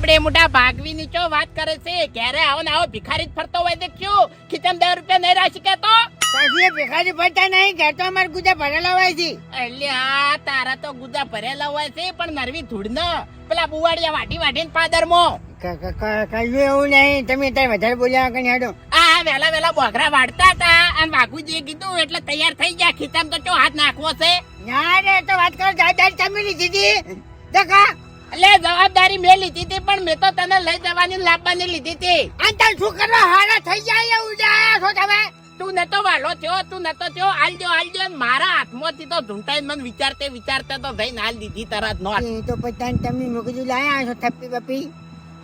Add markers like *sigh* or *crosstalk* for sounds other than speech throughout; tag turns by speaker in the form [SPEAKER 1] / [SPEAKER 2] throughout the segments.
[SPEAKER 1] દાબડે મોટા ભાગવી નીચો વાત કરે છે? ક્યારે આવો ને આવો ભિખારી જ ફરતો હોય દેખ્યું? ખીચમ દસ રૂપિયા નહીં રાશી કેતો
[SPEAKER 2] પછી ભિખારી ફરતા નહીં ઘેર તો અમારે ગુજા ભરેલા હોય છે.
[SPEAKER 1] અલ્યા તારા તો ગુજા ભરેલા હોય છે પણ નરવી ધૂળ ન પેલા બુવાડિયા વાટી વાટીને પાદર મો
[SPEAKER 2] ક- ક- ક- કશું એવું નહીં તમે અત્યારે વધારે બોલ્યા કઈ હેડો.
[SPEAKER 1] આ વેલા વેલા બોગરા વાડતા હતા અને વાઘુજીએ કીધું એટલે તૈયાર થઈ ગયા. ખીચામ તો ચો હાથ નાખવો છે?
[SPEAKER 2] ના રે તો વાત કરો દાદા તમે લીધી હતી. દેખા
[SPEAKER 1] એટલે જવાબદારી મેં લીધી હતી પણ મેં તો તને લઈ જવાની લાવવાની લીધી હતી.
[SPEAKER 2] આ તાર શું કરવા હારા થઈ જાય એવું જાય છો તમે?
[SPEAKER 1] તું નતો વાલો થયો તું નતો થયો આલજો આલજો અને મારા હાથમાંથી તો ઢૂંઢાઈ મને વિચારતે વિચારતે તો જઈને હાલ દીધી તરત નો
[SPEAKER 2] એ તો પછી તમે મેં કીધું લાયા છો થપ્પી બપી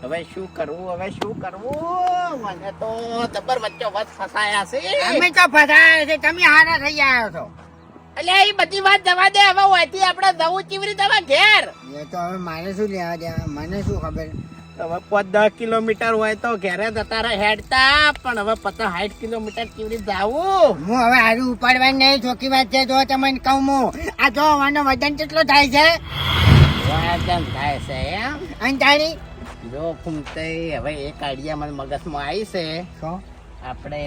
[SPEAKER 1] હવે શું કરવું હવે શું કરવું? મને તો જબર વચ્ચે વચ ફસાયા છે.
[SPEAKER 2] અમે તો ફસાયા છે તમે હારા થઈ ગયા છો
[SPEAKER 1] એટલે એ બધી વાત જવા દે હવે હોયથી આપણે જવું ચીવરી દવા ઘેર.
[SPEAKER 2] એ તો હવે મારે શું લેવા દેવા? મને શું ખબર?
[SPEAKER 1] હવે પાંચ દસ કિલોમીટર હોય તો ઘેરે જતા રહે હેડતા. પણ હવે પચાસ સાઠ કિલોમીટર ચીવરી જાવું?
[SPEAKER 2] હું હવે હારું ઉપાડવાની નહીં ચોખ્ખી વાત છે. જો તમને કહું હું આ જો વાનો વજન કેટલો થાય છે?
[SPEAKER 1] વજન થાય છે એમ?
[SPEAKER 2] અને તારી?
[SPEAKER 1] જો ફૂમતે હવે એક આઈડિયા મને મગજમાં આવી છે.
[SPEAKER 2] શું?
[SPEAKER 1] આપણે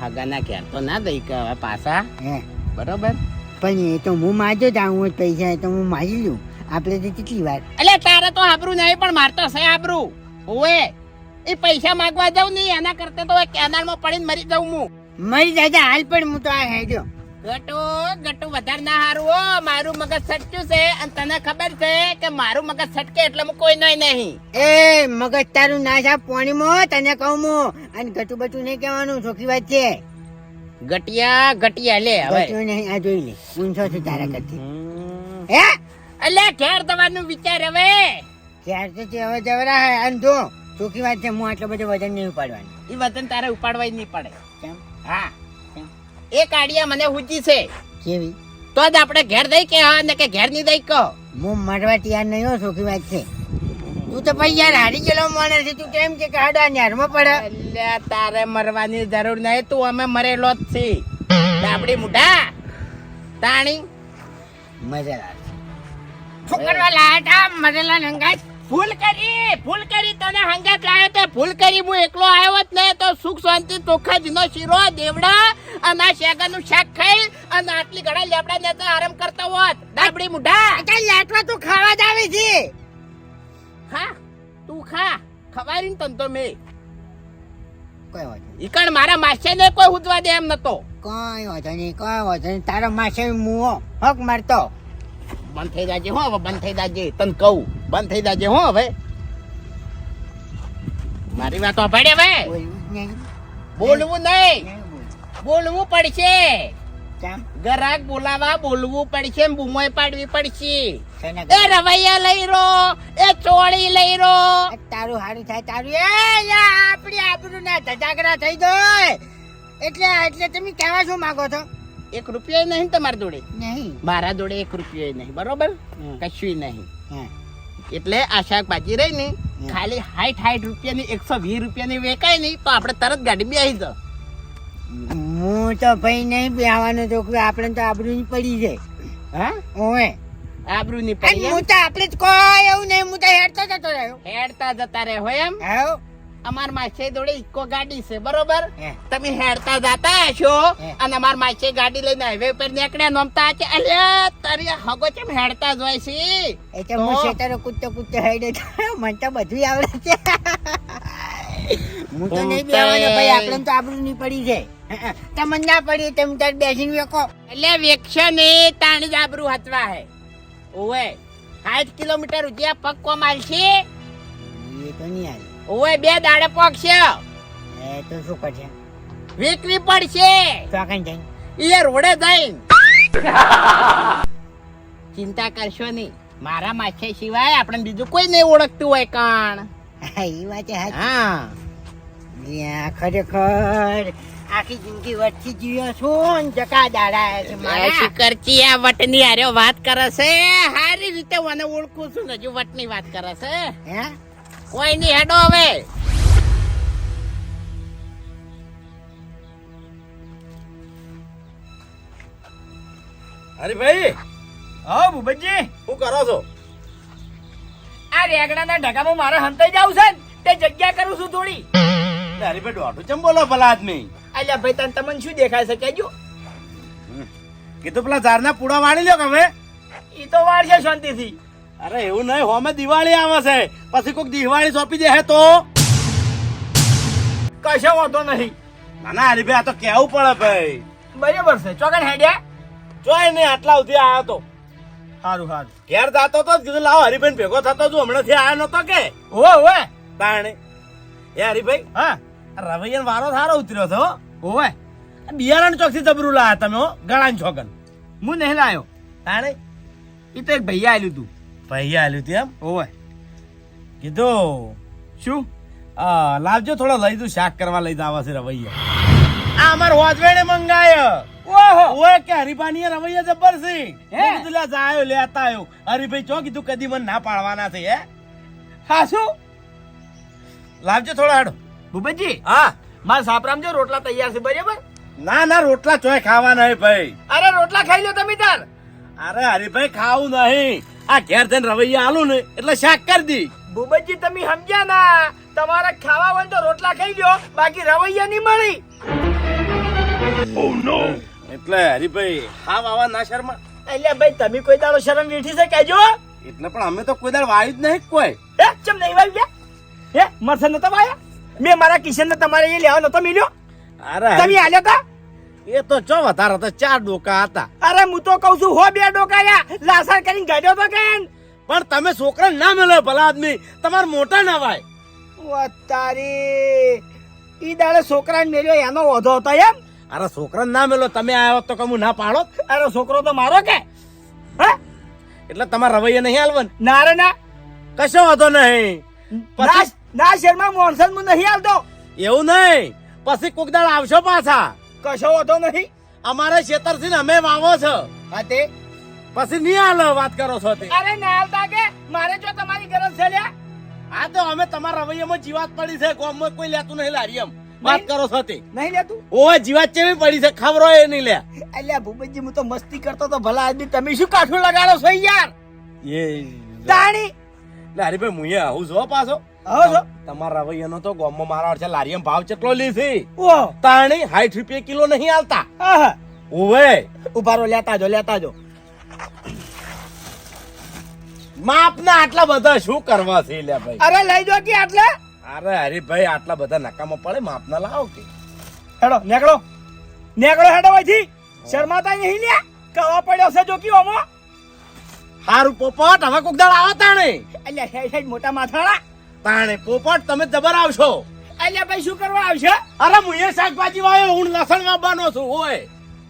[SPEAKER 1] હગાના ઘેર તો ના દઈ કે હવે પાછા?
[SPEAKER 2] હે.
[SPEAKER 1] બરોબર?
[SPEAKER 2] પણ એ તો હું માજો જ આવું પૈસા એ તો હું મારી લઉં. આપણે તો કેટલી વાર?
[SPEAKER 1] એટલે તારે તો આબરું નહીં પણ મારતો છે આબરું ઓએ એ પૈસા માંગવા જાઉં નહીં એના કરતા તો કેનાલમાં પડીને મરી જાઉં હું.
[SPEAKER 2] મરી જાય હાલ પણ હું તો આ હેડ્યો.
[SPEAKER 1] ગટુ ગટુ વધારે ના હારું હો. મારું મગજ સટક્યું છે અને તને ખબર છે કે મારું મગજ સટકે એટલે હું કોઈ નહીં નહીં.
[SPEAKER 2] એ મગજ તારું ના છે પાણીમાં તને કહું હું. અને ગટુ બટુ નહીં કહેવાનું ચોખ્ખી વાત છે.
[SPEAKER 1] ગટિયા ગટિયા લે હવે.
[SPEAKER 2] નહીં આ જોઈ લે. ઊંચો છે તારા કરતી હે?
[SPEAKER 1] એટલે ઘેર દવાનું વિચાર હવે.
[SPEAKER 2] ઘેર તો તે હવે જવરા હે અને જો ચોકી વાત છે હું આટલો બધો વજન નહીં ઉપાડવાનું.
[SPEAKER 1] એ વજન તારે ઉપાડવા નહીં પડે.
[SPEAKER 2] કેમ?
[SPEAKER 1] હા. એ કાડિયા મને હુજી છે.
[SPEAKER 2] કેવી?
[SPEAKER 1] તો જ આપણે ઘેર દઈ કે હા ને કે ઘેર નહીં દઈ કહો.
[SPEAKER 2] હું મરવા તૈયાર નહીં હો ચોકી વાત છે. તું તો ભાઈ યાર હારી ગયેલો માણસ છે. તું કેમ કે કાઢા ન્યારમાં પડે.
[SPEAKER 1] એટલે તારે મરવાની જરૂર નહીં. તું અમે મરેલો જ છી. આપડી મુઢા. તાણી.
[SPEAKER 2] મજેદાર મરેલા નંગાઈ
[SPEAKER 1] ફૂલ કરી ફૂલ કરી તને હંગાત લાયો તે ફૂલ કરી. હું એકલો આવ્યો જ નહીં તો સુખ શાંતિ ચોખ્ખા જીનો શીરો દેવડા અને આ શાક ખાઈ અને આટલી ઘણા લેબડા ને તો આરામ કરતા હોત. દાબડી મુઢા.
[SPEAKER 2] અત્યારે લાટવા તું ખાવા
[SPEAKER 1] ખા? તું ખા. ખવારી ને તન તો મેં.
[SPEAKER 2] કોઈ વાત નહીં.
[SPEAKER 1] ઈકણ મારા માસે ને કોઈ ઉદવા દે એમ નતો.
[SPEAKER 2] કોઈ વાત નહીં કોઈ વાત નહીં. તારો માસે મુઓ હક મારતો.
[SPEAKER 1] બંધ થઈ જાજે હો હવે બંધ થઈ જાજે. તને કહું બંધ થઈ જાજે હો હવે. મારી વાત પડે ભાઈ
[SPEAKER 2] બોલવું નહીં.
[SPEAKER 1] બોલવું પડશે.
[SPEAKER 2] કેમ?
[SPEAKER 1] ગ્રાહક બોલાવા બોલવું પડશે ને બૂમોય પાડવી પડશે. એ રવૈયા લઈ રો એ ચોળી લઈ રો.
[SPEAKER 2] તારું હારું થાય તારું. એ આપડી આપણું ના ધજાગરા થઈ જાય એટલે એટલે તમે કહેવા શું માંગો છો?
[SPEAKER 1] એક રૂપિયો નહીં તમારી જોડે?
[SPEAKER 2] નહીં.
[SPEAKER 1] મારા જોડે એક રૂપિયો નહીં બરોબર? કશું નહીં. એટલે આ શાકભાજી રહી ને ખાલી હાઈટ હાઈટ રૂપિયાની એકસો વીસ રૂપિયાની વેચાય નહીં તો આપણે તરત ગાડી બેસી જાવ
[SPEAKER 2] હું તો ભાઈ નહીં બેહવાનો છોકરો આપણે તો આબરૂ ની પડી જાય
[SPEAKER 1] હા?
[SPEAKER 2] ઓએ
[SPEAKER 1] આબરૂ ની પડી
[SPEAKER 2] હું તો આપણે જ કોઈ એવું નહીં હું તો હેડતો જતો રહ્યો.
[SPEAKER 1] હેડતા જતા રહે હોય એમ?
[SPEAKER 2] હાવ.
[SPEAKER 1] અમાર માસે જોડે ઇકો ગાડી છે બરોબર? તમે હેડતા જતા હશો અને અમાર માસે ગાડી લઈને હાઈવે પર નીકળ્યા નોમતા છે અલ્યા તારી હગો કેમ હેડતા જ હોય છે?
[SPEAKER 2] એ તો હું? શેતરો કૂદતો કૂદતો હેડે મને તો બધું આવડે છે. હું તો નહીં બેવાનો ભાઈ આપણે તો આબરૂ નહીં પડી જાય તમને ના પડી તમે તાર બેસીને વેકો.
[SPEAKER 1] એટલે વેક્ષ ને તાણી જ આબરૂ હતવા હે. ઓવે સાઠ કિલોમીટર સુધી પક્કો પગ આલશે
[SPEAKER 2] એ તો નહીં આવે
[SPEAKER 1] ઓવે બે દાડે પગશે
[SPEAKER 2] એ તો શું કરશે?
[SPEAKER 1] વેકવી પડશે.
[SPEAKER 2] ચોકન જઈને
[SPEAKER 1] એ રોડે જઈને. ચિંતા કરશો નહીં. મારા માછે સિવાય આપણે બીજું કોઈ નહીં ઓળખતું હોય કાણ.
[SPEAKER 2] એ વાત
[SPEAKER 1] હા.
[SPEAKER 2] ખરેખર આખી જિંદગી વટથી જીવ્યો છું જકા દાડા છે મારા.
[SPEAKER 1] શિકરચી આ વટની હારે વાત કરે છે? સારી રીતે મને ઓળખું છું ને હજુ વટની વાત કરે છે.
[SPEAKER 2] હે?
[SPEAKER 1] કોઈ નહીં હેડો હવે.
[SPEAKER 3] અરે ભાઈ હા ભૂપતજી. શું કરો છો?
[SPEAKER 1] આ
[SPEAKER 3] આ રેગડાના ઢગામાં મારે હંતાઈ જાવ છે ને તે જગ્યા કરું છું થોડી.
[SPEAKER 4] અરે ભાઈ દોઢું ચમ બોલો ભલા આદમી.
[SPEAKER 3] અલ્યા ભાઈ તને તમને શું દેખાય છે? કેજો
[SPEAKER 4] કીધું પેલા ઝાડના પૂડા વાળી લ્યો હવે?
[SPEAKER 3] એ તો વાળશે શાંતિથી.
[SPEAKER 4] અરે એવું નહીં હોમે દિવાળી આવે છે. પછી કોઈક દિવાળી સોંપી દે તો?
[SPEAKER 3] કશો વાંધો નહીં.
[SPEAKER 4] ના ના હરીભાઈ આ તો કેવું પડે ભાઈ.
[SPEAKER 3] બરાબર છે. ચોકન હેડ્યા?
[SPEAKER 4] જોય નહીં આટલા સુધી આવ્યો તો.
[SPEAKER 3] સારું સારું
[SPEAKER 4] ઘેર જાતો તો કીધું લાવો હરીભાઈ ભેગો થતો છું હમણાંથી આવ્યો નતો કે?
[SPEAKER 3] હો હો
[SPEAKER 4] તાણે. એ હરીભાઈ
[SPEAKER 3] હા.
[SPEAKER 4] રવૈયા વારો સારો ઉતર્યો છે હો.
[SPEAKER 3] ઓવે
[SPEAKER 4] બિયારણ ચોકથી જબરું લાયા તમે હો ગળાન છોકન.
[SPEAKER 3] હું નહીં લાયો.
[SPEAKER 4] તાણે
[SPEAKER 3] એ તો એક ભૈયા આલ્યું તું.
[SPEAKER 4] ભૈયા આલ્યું તું એમ?
[SPEAKER 3] ઓવે
[SPEAKER 4] કીધું
[SPEAKER 3] શું?
[SPEAKER 4] લાવજો થોડો લઈ દઉં શાક કરવા લઈ જવા છે રવૈયા. આ અમાર હોજવેડે મંગાય.
[SPEAKER 3] ઓહો.
[SPEAKER 4] ઓય કે હરીભાની રવૈયા જબર છે.
[SPEAKER 3] હે?
[SPEAKER 4] કીધું જાયો લેતા આવ્યો હરીભાઈ ચો કીધું કદી મને ના પાડવાના છે હે?
[SPEAKER 3] હા શું?
[SPEAKER 4] લાવજો થોડો હાડો.
[SPEAKER 3] ભૂપતજી
[SPEAKER 4] હા.
[SPEAKER 3] મારા સાપરામ જો રોટલા તૈયાર છે બરાબર?
[SPEAKER 4] ના ના રોટલા ચોય ખાવાના ભાઈ.
[SPEAKER 3] અરે રોટલા ખાઈ લો તમે તાર.
[SPEAKER 4] અરે હરીભાઈ ખાવું નહીં. આ ઘેર જઈને રવૈયા આલું ને એટલે શાક કરી દી.
[SPEAKER 3] ભૂપતજી તમે સમજ્યા ના? તમારે ખાવા હોય તો રોટલા ખાઈ લો બાકી રવૈયા નહીં મળી.
[SPEAKER 4] એટલે હરીભાઈ હા વાવા ના શર્મા.
[SPEAKER 3] એટલે ભાઈ તમે કોઈ દાડો શરમ વેઠી છે કેજો
[SPEAKER 4] એટલે પણ અમે તો કોઈ દાડ વાયું જ નહીં કોઈ.
[SPEAKER 3] હે ચમ નહીં વાવી ગયા હે મરસન નતા વાયા? મેં મારા કિશન ને તમારે એ લેવા નતો મિલ્યો?
[SPEAKER 4] અરે
[SPEAKER 3] તમે આલ્યો તા?
[SPEAKER 4] એ તો ચો વધારે હતા ચાર ડોકા હતા.
[SPEAKER 3] અરે હું તો કહું છું હો બે ડોકાયા લાસણ કરીને ગાડ્યો તો કેન?
[SPEAKER 4] પણ તમે છોકરા ના મળ્યો ભલા આદમી. તમારે મોટા ના વાય.
[SPEAKER 3] તારી. ઈ દાડે છોકરાને મેળ્યો એનો ઓધો હતો એમ?
[SPEAKER 4] અરે છોકરા ના મેલો તમે આવ્યો તો કમું ના પાડો?
[SPEAKER 3] અરે છોકરો તો મારો કે? હે?
[SPEAKER 4] એટલે તમારા રવૈયા નહીં હાલવન?
[SPEAKER 3] ના રે ના.
[SPEAKER 4] કશો વાંધો નહીં.
[SPEAKER 3] ના ના મોનસન હું નહીં આવતો.
[SPEAKER 4] એવું નહીં. પછી કોક દાડ આવશો પાછા.
[SPEAKER 3] કશો હોતો નહીં.
[SPEAKER 4] અમારે ખેતરથી અમે વાવો છો.
[SPEAKER 3] હા
[SPEAKER 4] પછી નહીં હાલો વાત કરો છો તે.
[SPEAKER 3] અરે ના આવતા કે? મારે જો તમારી ગરજ છે લ્યા.
[SPEAKER 4] આ તો અમે તમારા રવૈયામાં જીવાત પડી છે ગામમાં કોઈ લેતું નહીં લારી એમ. વાત કરો છો તે.
[SPEAKER 3] નહીં લેતું?
[SPEAKER 4] ઓ જીવાત ચેવી પડી છે ખબરો એ નહીં લે
[SPEAKER 3] અલ્યા ભૂપતજી હું તો મસ્તી કરતો તો ભલા આદમી તમે શું કાઠું લગાડો છો યાર?
[SPEAKER 4] એ
[SPEAKER 3] તાણી!
[SPEAKER 4] લારી ભાઈ હું આવું જો પાછો. તમારા રવૈયાનો તો ગોમમાં મારા છે લારીયમ ભાવ કેટલો લે છે?
[SPEAKER 3] ઓ
[SPEAKER 4] તાણી હાઈઠ રૂપિયા કિલો નહીં
[SPEAKER 3] આલતા.
[SPEAKER 4] ઓવે
[SPEAKER 3] ઉભારો લેતા જો લેતા જો
[SPEAKER 4] માપના આટલા બધા શું કરવા છે લે ભાઈ?
[SPEAKER 3] અરે લઈ જો કે આટલે?
[SPEAKER 4] અરે હરીભાઈ આટલા બધા નકામો પડે માપના લાવો કે.
[SPEAKER 3] હેડો નેકળો. નેકળો હેડો અહીંથી. શર્માતા અહીં લે કવા પડ્યો છે જો કી ઓમો.
[SPEAKER 4] હારું પોપટ હવે કોક દાડ આવો તાણે.
[SPEAKER 3] અલ્યા હે હે મોટા માથાળા.
[SPEAKER 4] તાણે પોપટ તમે જબર આવશો.
[SPEAKER 3] એટલે ભાઈ શું કરવા આવશે?
[SPEAKER 4] અરે એ શાકભાજી વાયો હું લસણ વાવવાનો છું ઓય.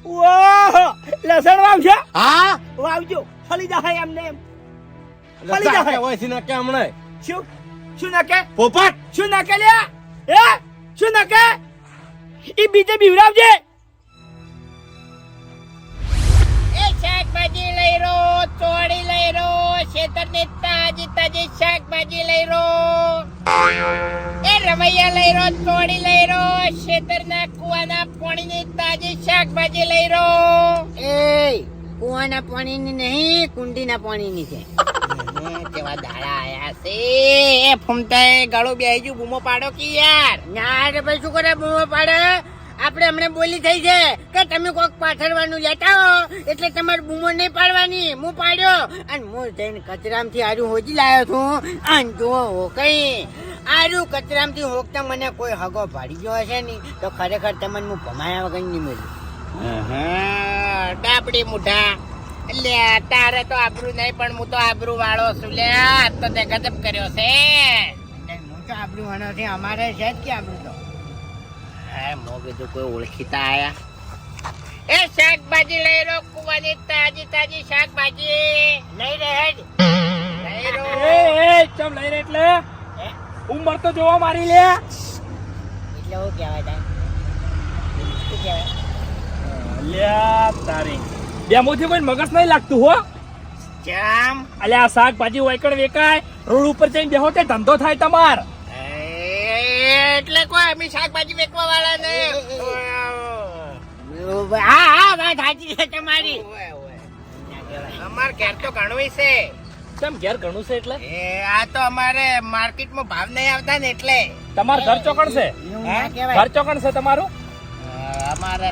[SPEAKER 3] ઓહો લસણ વાવશે?
[SPEAKER 4] હા?
[SPEAKER 3] વાવજો ફળી જાય એમને ફળી
[SPEAKER 4] લસણ
[SPEAKER 3] જાય.
[SPEAKER 4] હોય છે ને કે હમણે.
[SPEAKER 3] શું? શું નાખે?
[SPEAKER 4] પોપટ?
[SPEAKER 3] શું નાખે લ્યા? એ શું નાખે? ઈ બીજે બીવડાવજે.
[SPEAKER 1] શાકભાજી લઈ રો ચોળી લઈ રો ખેતરની તાજી તાજી શાકભાજી લઈ રો. એ રમૈયા લઈ રો ચોળી લઈ રો ખેતરના કુવાના પાણીની તાજી શાકભાજી લઈ રો.
[SPEAKER 2] એ કુવાના પાણીની નહીં કુંડીના પાણીની છે.
[SPEAKER 1] કેવા દાડા આયા છે. એ ફૂમતાએ ગાળો બેહી ગયું બૂમો પાડો કે યાર?
[SPEAKER 2] ના ભાઈ શું કરે બૂમો પાડે? આપણે હમણાં બોલી થઈ છે કે તમે કોક પાથરવાનું લેતા હો એટલે તમારે બૂમો નહીં પાડવાની. હું પાડ્યો. અને હું જઈને કચરામથી આરું હોજી લાવ્યો છું. અને જુઓ હો કઈ. આરું કચરામથી હોકતા મને કોઈ હગો પાડી ગયો હશે નહીં. તો ખરેખર તમને હું ભમાયા વગર નહીં મળ્યું
[SPEAKER 1] ડાપડી મુઠા લે તારે તો આબરૂ નહીં પણ હું તો આબરૂ વાળો છું. લે તો તે ગજબ કર્યો છે.
[SPEAKER 2] હું તો આપણું વાળો છે. અમારે છે જ કે આપણું તો.
[SPEAKER 1] હે મો કીધું કોઈ ઓળખીતા આયા. એ શાકભાજી લઈ કુવાની તાજી તાજી શાકભાજી.
[SPEAKER 2] લઈ રહે હેડ.
[SPEAKER 1] લઈ રો
[SPEAKER 3] એ એ ચમ લઈ રે એટલે? ઉંમર તો જોવા મારી લે.
[SPEAKER 2] એટલે હું કહેવાય તાર? શું કહેવાય?
[SPEAKER 3] લ્યા તારી. ડેમોથી કોઈ મગજ નહીં લાગતું હો.
[SPEAKER 1] જામ.
[SPEAKER 3] અલ્યા શાકભાજી વાયકડ વેકાય રોડ ઉપર જઈને બેહો તે ધંધો થાય તમાર.
[SPEAKER 1] એ, એટલે કોઈ અમે શાકભાજી વેચવા વાળા ને
[SPEAKER 2] હા હા વાત સાચી છે તમારી.
[SPEAKER 1] અમાર ઘેર તો ઘણું છે.
[SPEAKER 5] કેમ ઘેર ઘણું છે એટલે?
[SPEAKER 1] એ આ તો અમારે માર્કેટમાં ભાવ નહીં આવતા ને એટલે.
[SPEAKER 5] તમાર ઘર ચોકણ છે? ઘર ચોકણ છે તમારું?
[SPEAKER 1] અમારે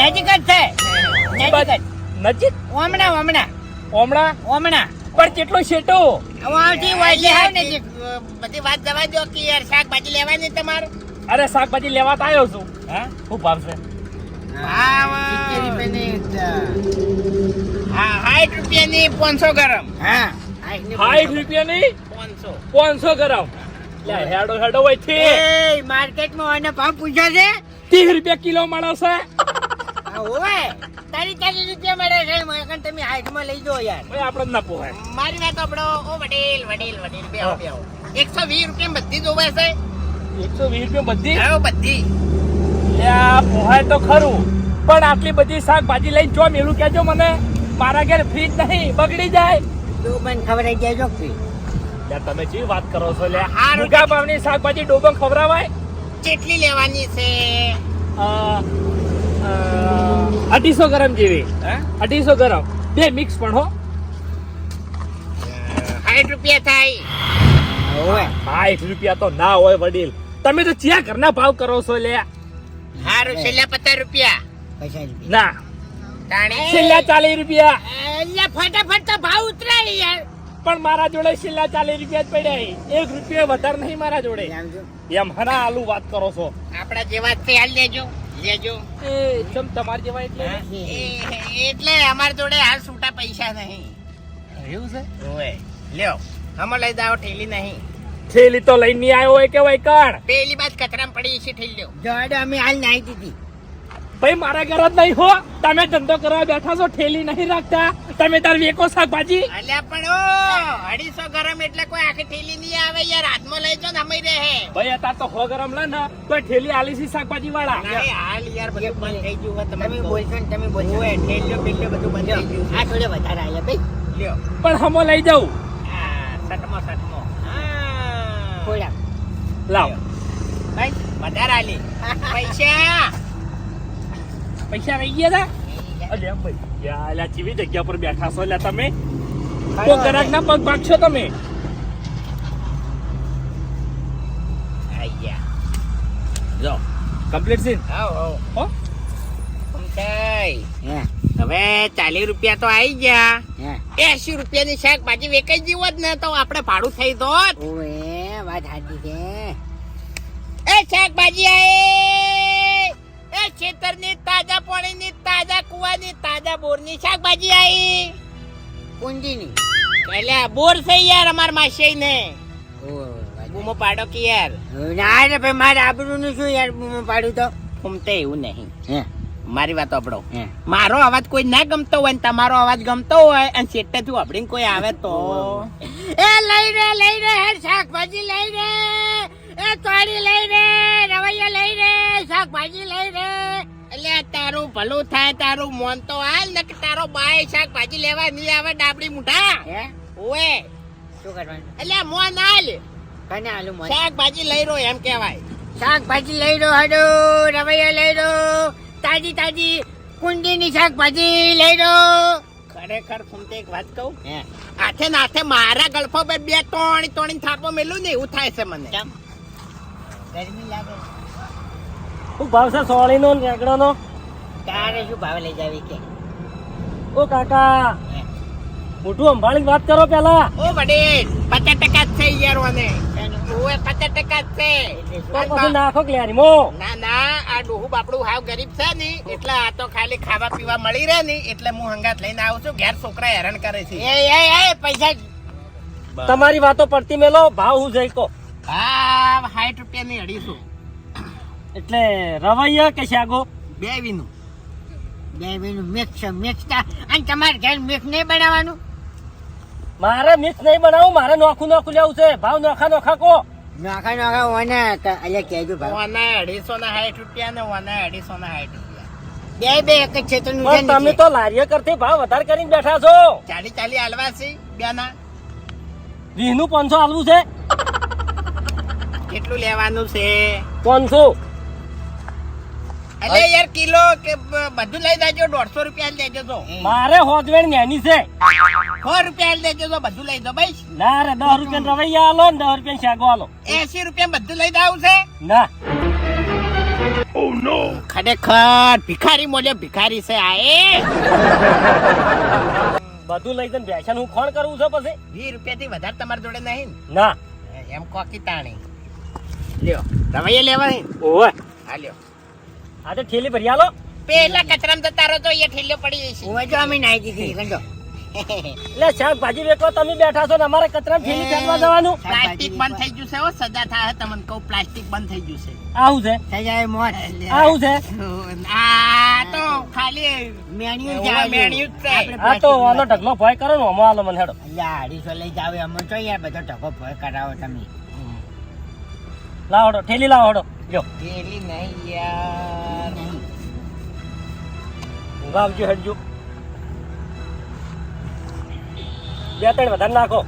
[SPEAKER 2] નજીક જ છે.
[SPEAKER 5] નજીક?
[SPEAKER 2] ઓમણા ઓમણા.
[SPEAKER 5] ઓમણા?
[SPEAKER 2] ઓમણા.
[SPEAKER 5] પણ કેટલો શેટો
[SPEAKER 2] વાવથી વાજે હાવ
[SPEAKER 1] અ, બધી વાત જવા દો કે યાર શાકભાજી લેવાની તમારું?
[SPEAKER 5] અરે શાકભાજી લેવા તો આવ્યો છું.
[SPEAKER 1] હા?
[SPEAKER 5] શું ભાવ છે?
[SPEAKER 1] સાઠ રૂપિયાની પાંચસો ગરમ.
[SPEAKER 2] હા.
[SPEAKER 5] સાઠ રૂપિયાની
[SPEAKER 1] પાંચસો.
[SPEAKER 5] પાંચસો ગરમ. લે હેડો હેડો હોય
[SPEAKER 2] છે માર્કેટમાં ભાવ પૂછ્યા છે?
[SPEAKER 5] ત્રીસ રૂપિયા કિલો
[SPEAKER 2] મળશે હોય. તારી ચાલીસ રૂપિયા મળે છે મને કહે તમે હાઈટમાં લઈ જાઓ યાર.
[SPEAKER 5] ભાઈ આપણે ના પોહાય
[SPEAKER 1] મારી વાત આપણો ઓ વડીલ વડીલ વડીલ બે બેહો. એકસો વીસ રૂપિયા બધી જોવે છે?
[SPEAKER 5] એકસો વીસ રૂપિયા બધી?
[SPEAKER 1] હા બધી.
[SPEAKER 5] પોહાય તો ખરું પણ આટલી બધી શાકભાજી લઈને જો મેલું કેજો મને. મારા ઘેર ફ્રીજ નહીં બગડી જાય.
[SPEAKER 2] ડોબન ખવડાઈ જાય જો કે.
[SPEAKER 5] લે તમે જે વાત કરો છો લે?
[SPEAKER 1] આ
[SPEAKER 5] મુગા ભાવની શાકભાજી ડોબમ ખવડાવાય?
[SPEAKER 1] કેટલી લેવાની છે?
[SPEAKER 5] અ, અઢીસો ગ્રામ જેવી. અઢીસો ગ્રામ. બે મિક્સ પણ હો.
[SPEAKER 1] સાઠ રૂપિયા થાય.
[SPEAKER 5] સાઠ રૂપિયા તો ના હોય વડીલ. તમે તો ચિયા ઘરના ભાવ કરો છો લે.
[SPEAKER 1] હારું છેલ્લા પચાસ રૂપિયા.
[SPEAKER 5] ના. છેલ્લા ચાલીસ રૂપિયા.
[SPEAKER 2] એટલે ફટાફટ તો ભાવ ઉતરાય યાર.
[SPEAKER 5] પણ મારા જોડે છેલ્લા ચાલીસ રૂપિયા જ પડ્યા એક રૂપિયા વધારે નહીં મારા જોડે? એમ હના આલુ વાત કરો છો.
[SPEAKER 1] આપણા જેવા હાલ લેજો. લેજો.
[SPEAKER 5] એ ચમ તમારા જેવા એટલે?
[SPEAKER 1] એટલે અમારા જોડે હાલ છૂટા પૈસા નહીં.
[SPEAKER 5] એવું છે?
[SPEAKER 1] લ્યો હમો લઈ જાઓ ઠેલી નહીં.
[SPEAKER 5] ઠેલી તો લઈને આવ્યો હોય કે
[SPEAKER 1] પેલી બાદ કચરામાં પડી છે ઠેલી લ્યો.
[SPEAKER 2] જોડે અમે હાલ નાહી દીધી.
[SPEAKER 5] ભાઈ મારા ઘર જ નહીં હો. તમે ધંધો કરવા બેઠા છો ઠેલી નહીં રાખતા. તમે તાર વેકો શાકભાજી.
[SPEAKER 1] અલ્યા પણ ઓ અઢીસો ગરમ એટલે કોઈ આખી ઠેલી નહીં આવે યાર. હાથમાં લઈ જો ને અમે રહે.
[SPEAKER 5] ભાઈ અત્યારે તો હો ગરમ લે ને તો ઠેલી આલી છે શાકભાજી વાળા
[SPEAKER 1] હાલ યાર બધું બંધ થઈ ગયું હોય
[SPEAKER 2] તમે બોલશો ને તમે બોલશો
[SPEAKER 1] હોય ઠેલીઓ પેલીઓ બધું બંધ થઈ ગયું
[SPEAKER 2] આ થોડે વધારે આવ્યા ભાઈ.
[SPEAKER 1] લ્યો.
[SPEAKER 5] પણ હમો લઈ જાઉં.
[SPEAKER 1] સટમો સટમો. હા.
[SPEAKER 5] લાવ.
[SPEAKER 1] ભાઈ વધારે આલી. પૈસા.
[SPEAKER 5] પૈસા રહી ગયા હતા અલે એમ ભાઈ અલ્યા ચીવી જગ્યા પર બેઠા છો? અલ્યા તમે? તો ગરાક ના પગ ભાગશો તમે.
[SPEAKER 1] આઈ ગયા. જો
[SPEAKER 5] કમ્પ્લીટ સીન હો?
[SPEAKER 1] હવે ચાલીસ રૂપિયા તો આવી ગયા.
[SPEAKER 2] હે.
[SPEAKER 1] રૂપિયા ની શાકભાજી વેચાઈ જીવો જ ને તો આપણે ભાડું થઈ
[SPEAKER 2] ઓએ વાત સાચી છે.
[SPEAKER 1] એ શાકભાજી આઈ તાજા બોરની શાકભાજી આઈ
[SPEAKER 2] કુંજીની
[SPEAKER 1] એટલે બોર છે યાર અમાર માસી ને બૂમો પાડો કે યાર.
[SPEAKER 2] ના રે ભાઈ મારે આબરૂનું શું યાર બૂમો પાડું તો?
[SPEAKER 1] ફૂમતે એવું નહીં.
[SPEAKER 2] હે?
[SPEAKER 1] મારી વાત આપણો મારો અવાજ કોઈ ના ગમતો હોય ને તમારો અવાજ ગમતો હોય અને છેટે થી આપડીને કોઈ આવે તો.
[SPEAKER 2] એ લઈ રે લઈ રે હે શાકભાજી લઈ રે. એ તોડી લઈ રે રવૈયા લઈ રે શાકભાજી લઈ રે.
[SPEAKER 1] એટલે તારું ભલું થાય તારું મોન તો હાલ ને તારો બાય શાકભાજી લેવા નહીં આવે ડાબડી મુઠા.
[SPEAKER 2] હે?
[SPEAKER 1] ઓએ.
[SPEAKER 2] શું કરવાનું?
[SPEAKER 1] એટલે મોન હાલ.
[SPEAKER 2] કને આલુ મોજ
[SPEAKER 1] શાકભાજી લઈ રહ્યો એમ કહેવાય.
[SPEAKER 2] શાકભાજી લઈ રહ્યો હડો રવૈયા લઈ રહ્યો તાજી તાજી કુંડીની શાકભાજી લઈ રહ્યો.
[SPEAKER 1] ખરેખર ફૂમતે એક વાત કહું?
[SPEAKER 2] હે.
[SPEAKER 1] હાથે ને હાથે મારા ગળફો બે બે ત્રણ તોણી થાપો મેલું ને એવું થાય છે મને.
[SPEAKER 2] ગરમી લાગે.
[SPEAKER 5] શું ભાવ છે સોળી નો રેગડો નો
[SPEAKER 2] તારે શું ભાવ લઈ જાવી કે?
[SPEAKER 5] ઓ કાકા મોટું અંબાણી વાત કરો પેલા.
[SPEAKER 1] ઓ વડીલ પચાસ ટકા જ છે યાર મને ઓએ પચાસ ટકા જ છે.
[SPEAKER 5] તો પછી નાખો ક્યારી મો.
[SPEAKER 1] ના ના આ ડોહું બાપડું હાવ ગરીબ છે ને એટલે આ તો ખાલી ખાવા પીવા મળી રહે ને એટલે હું હંગાત લઈને આવું છું ઘેર છોકરા હેરાન કરે છે.
[SPEAKER 2] એ એ એ પૈસા
[SPEAKER 5] તમારી વાતો પડતી મેલો ભાવ હું જઈ કો
[SPEAKER 1] હાઈ સાઠ રૂપિયા ની અઢીસો.
[SPEAKER 5] એટલે રવૈયા કે શાગો?
[SPEAKER 1] બે વીનું.
[SPEAKER 2] બે બેનું મિક્સ મિક્સતા અને તમારે ઘેર મિક્સ નહીં બનાવવાનું?
[SPEAKER 5] મારે મિક્સ નહીં બનાવું મારે નોખું નોખું લેવું છે. ભાવ નોખા નોખા કો
[SPEAKER 2] નોખા નોખા ઓને એટલે કહેજો ભાવ.
[SPEAKER 1] ઓના અઢીસો ના સાઠ રૂપિયા ને ઓના અઢીસો ના સાઠ રૂપિયા.
[SPEAKER 2] બે બે એક જ છે
[SPEAKER 5] પણ તમે તો લારીઓ કરતી ભાવ વધારે કરીને બેઠા છો.
[SPEAKER 1] ચાલી ચાલી હાલવા છે બે ના
[SPEAKER 5] વીસનું પાંચસો આલવું છે?
[SPEAKER 1] કેટલું લેવાનું છે?
[SPEAKER 5] પાંચસો.
[SPEAKER 1] એટલે યાર કિલો કે બધું લઈ દેજો દોઢસો રૂપિયા લેજો તો
[SPEAKER 5] મારે હોજવેણ નેની છે.
[SPEAKER 1] સો રૂપિયા દેજો તો બધું લઈ દો ભાઈ.
[SPEAKER 5] ના રે દસ રૂપિયા રવૈયા આલો ને દસ રૂપિયા શાગો આલો.
[SPEAKER 1] એસી રૂપિયા બધું લઈ દઉં છે?
[SPEAKER 5] ના.
[SPEAKER 1] ખરેખર ભિખારી મોલ્યો ભિખારી છે આ એ.
[SPEAKER 5] બધું લઈ જઈને બેસન હું કોણ કરું છું પછી.
[SPEAKER 1] વીસ રૂપિયા થી વધારે તમારી જોડે નહીં.
[SPEAKER 5] ના.
[SPEAKER 1] એમ કોકી તાણી. લ્યો રવૈયા લેવા?
[SPEAKER 5] ઓય
[SPEAKER 1] હા લ્યો.
[SPEAKER 5] આ તો ઠેલી ભરી આલો.
[SPEAKER 1] પેલા કચરામાં તો તારો તો એ ઠેલ્યો પડી જશે
[SPEAKER 2] હું જો અમે નાઈ દીધી કંજો
[SPEAKER 5] એટલે શાકભાજી વેચવા તમે બેઠા છો ને અમારે કચરા ઠેલી ફેંકવા જવાનું.
[SPEAKER 1] પ્લાસ્ટિક બંધ થઈ ગયું છે ઓ સજા થાય તમને કહું પ્લાસ્ટિક બંધ થઈ ગયું છે.
[SPEAKER 5] આવું છે?
[SPEAKER 2] થઈ જાય મોત.
[SPEAKER 5] આવું છે?
[SPEAKER 1] આ તો ખાલી
[SPEAKER 2] મેણ્યું જાય
[SPEAKER 1] મેણ્યું જ છે.
[SPEAKER 5] આ તો આનો ઢગલો ભય કરો ને અમારો આલો મને હેડો.
[SPEAKER 2] અલ્યા અઢીસો લઈ જાવે અમે તો યાર બધો ઢગો ભય કરાવો તમે.
[SPEAKER 5] લાવો હેડો ઠેલી લાવો હેડો. લ્યો.
[SPEAKER 1] પેલી નહીં યાર.
[SPEAKER 5] ગાવજો હેડજો. બે ત્રણ વધારે નાખો.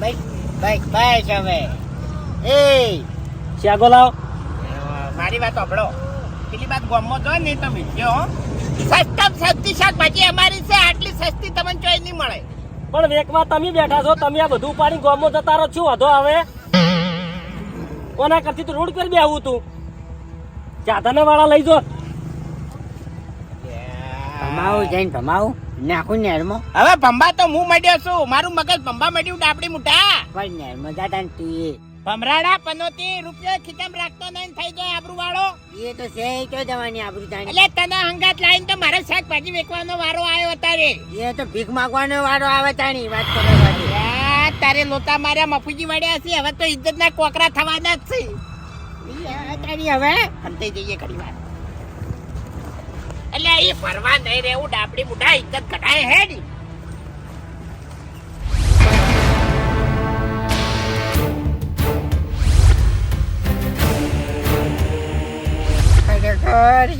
[SPEAKER 2] બાઈક બાઈક બસ હવે. એ.
[SPEAKER 5] શાકો લાવો.
[SPEAKER 1] મારી વાત સાંભળો. પેલી વાત ગમો જો ને તમે જો સસ્તા સસ્તી શાકભાજી અમારી છે આટલી સસ્તી તમને ચોઈ નહીં મળે.
[SPEAKER 5] પણ વેકમાં તમે બેઠા છો તમે આ બધું પાણી ગોમો જતા રહો છું વધો આવે. કોના કરતી તો રોડ પર બેહવું તું ચાધના વાળા લઈ જો.
[SPEAKER 2] ભમાવું જઈને ભમાવું. નાખું નેરમાં.
[SPEAKER 1] હવે ભંબા તો હું મળ્યો છું. મારું મગજ ભંબા મળ્યું ડાબડી મુઠા.
[SPEAKER 2] પણ નેરમાં જાતા ને તું
[SPEAKER 1] ભમરાડા પનોતી રૂપિયો ખીચામ રાખતો નહીં થઈ જાય આબરૂ વાળો
[SPEAKER 2] એ તો છે કયો તો જવાની આબરૂ જાણી.
[SPEAKER 1] એટલે તને હંગાત લાઈન તો મારે શાકભાજી વેચવાનો વારો આવ્યો તારે
[SPEAKER 2] એ તો ભીખ માંગવાનો વારો આવે તાણી વાત
[SPEAKER 1] કરો તારે લોતા માર્યા મફુજી વાળ્યા છે હવે તો ઇજ્જત ના કોકરા થવાના જ છે.
[SPEAKER 2] હવે.
[SPEAKER 1] અંતે જઈએ ઘણી વાર એટલે એ ફરવા નહીં રહેવું ડાબડી મોટા ઇજ્જત ઘટાય હે ની.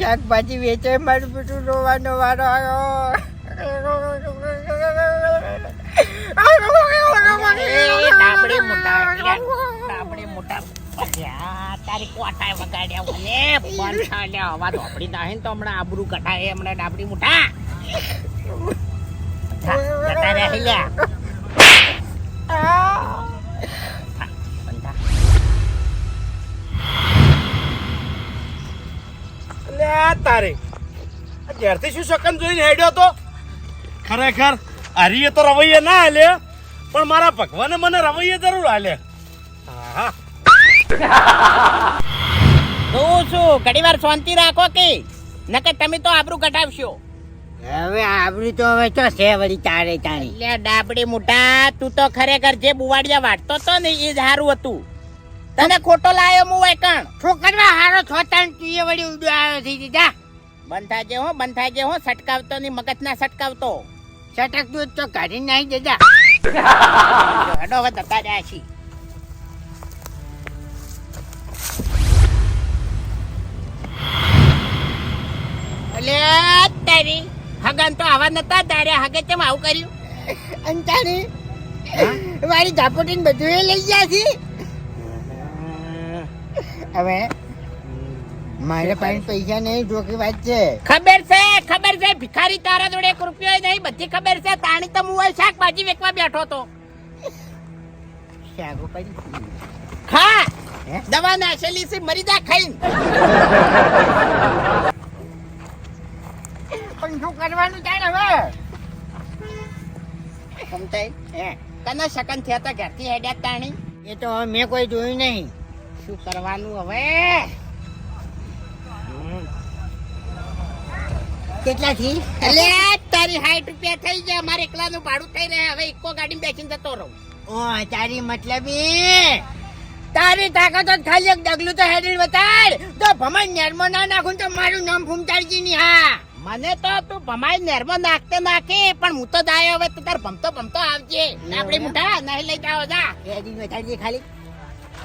[SPEAKER 2] શાકભાજી વેચે મારું બધું રોવાનો વારો આવ્યો.
[SPEAKER 1] ડાબડી મુઠા ડાબડી તો હમણાં આબરૂ કટાય હમણાં ડાબડી.
[SPEAKER 4] લે. તારે. ઘેરથી શું શકન જોઈને હેડ્યો તો? ખરેખર, હરીએ તો રવૈયે ના હાલે પણ મારા ભગવાને મને રવૈયે જરૂર આલે. હા
[SPEAKER 1] જોઉં શું ઘડી વાર શાંતિ રાખો કે? નકર તમે તો આબરૂ કટાવશો
[SPEAKER 2] હવે આબરૂ તો હવે તો છે વળી તારે તાણી.
[SPEAKER 1] એટલે ડાબડી મોટા તું તો ખરેખર જે બુવાડિયા વાટતો તો ને એ જ સારું હતું. તને ખોટો લાયો હું એકણ
[SPEAKER 2] છોકરા હારો છોતા તું એ વળી ઉડ્યો આવ્યો થઈ દીધા
[SPEAKER 1] બંધા જે હો બંધા જે હો સટકાવતો ની મગજ ના સટકાવતો
[SPEAKER 2] છટક તું તો કાઢી નાખી દેતા
[SPEAKER 1] હડો હવે જતા રહ્યા છીએ એટલે તારી. હગન તો આવા નતા તારે હગે કેમ આવું કર્યું?
[SPEAKER 2] અને તાણી મારી ઝાપટીને બધું એ લઈ ગયા છે. હવે મારે પાસે પૈસા નહીં જોકી વાત છે.
[SPEAKER 1] ખબર છે ખબર છે. ભિખારી તારા જોડે એક રૂપિયો નહીં બધી ખબર છે. તાણી તો હું શાકભાજી વેચવા બેઠો તો ખા? દવા નાશેલી છે મરી જા ખાઈ
[SPEAKER 2] પણ શું કરવાનું તાણ હવે?
[SPEAKER 1] સમજાય
[SPEAKER 2] હે?
[SPEAKER 1] કના શકન થયા તા ઘરથી હેડ્યા તાણી?
[SPEAKER 2] એ તો હવે મેં કોઈ જોયું નહીં.
[SPEAKER 1] શું કરવાનું હવે?
[SPEAKER 2] કેટલા થી
[SPEAKER 1] એટલે તારી સાઠ રૂપિયા થઈ ગયા મારે એકલાનું ભાડું થઈ રહ્યા હવે ઇકો ગાડી બેસીને જતો રહું.
[SPEAKER 2] ઓ તારી મતલબ તારી તાકાત ખાલી એક ડગલું તો હેડી બતાડ. તો ભમાઈ નેરમો ના નાખું તો મારું નામ ફૂમતાડજી ની હા.
[SPEAKER 1] મને તો તું ભમાઈ નેરમો નાખતે નાખે પણ હું તો દાયો હવે તું તાર ભમતો ભમતો આવજે. આપણે મુઠા નહીં લઈ જાવ જા.
[SPEAKER 2] હેડીન બતાડજે ખાલી.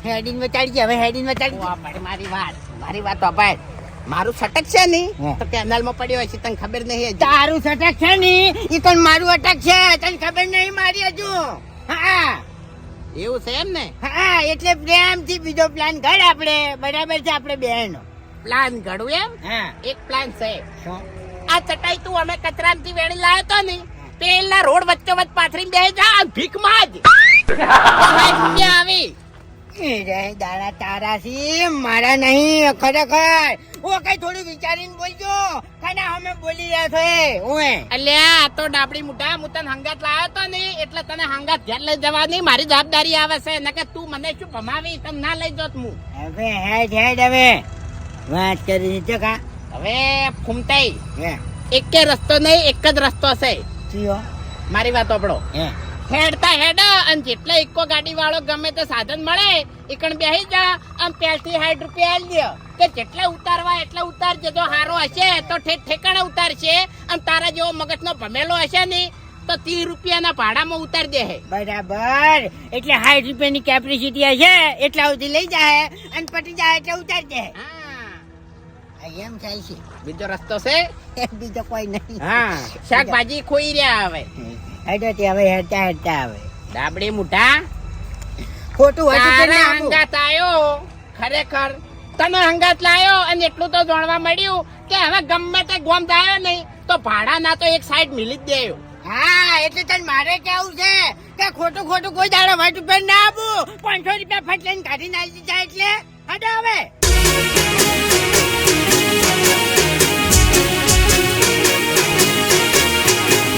[SPEAKER 2] હેડીન બતાડજે હવે હેડીન
[SPEAKER 1] ઓ, મારી વાત મારી વાત અપાય. મારું સટક છે ની તો કેનાલમાં પડ્યો હશે તને ખબર નહીં.
[SPEAKER 2] તારું સટક છે ને એ તો મારું અટક છે તને ખબર નહીં મારી હજુ? હા.
[SPEAKER 1] એવું છે એમ ને?
[SPEAKER 2] હા એટલે પ્રેમથી બીજો પ્લાન ઘડ આપણે બરાબર છે આપણે બેન.
[SPEAKER 1] પ્લાન ઘડું એમ?
[SPEAKER 2] હા.
[SPEAKER 1] એક પ્લાન છે. આ ચટાઈ તું અમે કચરામાંથી વેણી લાવ્યો તો ને પેલા રોડ વચ્ચે વચ્ચે પાથરી બે જા. ભીખમાં જ *laughs* આવી?
[SPEAKER 2] તારા સી મારા નહીં ખરેખર. હું કઈ થોડું વિચારીને બોલજો. ખાના અમે બોલી રહ્યા છો? એ ઓએ
[SPEAKER 1] અલ્યા આ તો ડાબડી મુઠા હું તને હંગાત લાવ્યો તો ને એટલે તને હંગાત ઘેર લઈ જવા નહીં મારી જવાબદારી આવે છે. નકે તું મને શું ભમાવી તમ ના લઈ જોત હું.
[SPEAKER 2] હવે હેડ હેડ હવે. વાત કરી કા?
[SPEAKER 1] હવે ફૂમતાઈ
[SPEAKER 2] હે.
[SPEAKER 1] એકે રસ્તો નહીં એક જ રસ્તો છે. મારી વાત આપણો
[SPEAKER 2] હે.
[SPEAKER 1] હેડતા હેડા અને જેટલા ઇકો ગાડી વાળો ગમે તે સાધન મળે એકણ બેસી જા આમ પેલથી સાઠ રૂપિયા આલી દે કે જેટલા ઉતારવા એટલા ઉતારજે જો હારો હશે તો ઠેક ઠેકાણે ઉતારશે અને તારા જેવો મગજનો ભમેલો હશે ને તો ત્રીસ રૂપિયાના ભાડામાં ઉતાર દે હે.
[SPEAKER 2] બરાબર. એટલે સાઠ રૂપિયાની કેપેસિટી હશે એટલા સુધી લઈ જાય અને પટી જાય એટલે ઉતાર દે
[SPEAKER 1] હા,
[SPEAKER 2] એમ થાય છે.
[SPEAKER 1] બીજો રસ્તો છે? *laughs*
[SPEAKER 2] બીજો કોઈ નહીં.
[SPEAKER 1] હા. શાકભાજી ખોઈ રહ્યા હવે.
[SPEAKER 2] હેડો તે હવે હેડતા હેડતા આવે.
[SPEAKER 1] ડાબડી મુઠા?
[SPEAKER 2] ખોટું
[SPEAKER 1] તારા હંગાત આવ્યો ખરેખર. તને હંગાત લાયો અને એટલું તો જાણવા મળ્યું કે હવે ગમે તે ગોમ જાય નહીં તો ભાડા ના તો એક સાઈડ મિલી જ દેયો
[SPEAKER 2] હા એટલે તને મારે કેવું છે કે ખોટું ખોટું કોઈ દાડો વાટ ઉપર ના આપું. પાંચસો રૂપિયા ફટ લઈને કાઢી નાખી જાય એટલે. હટો હવે.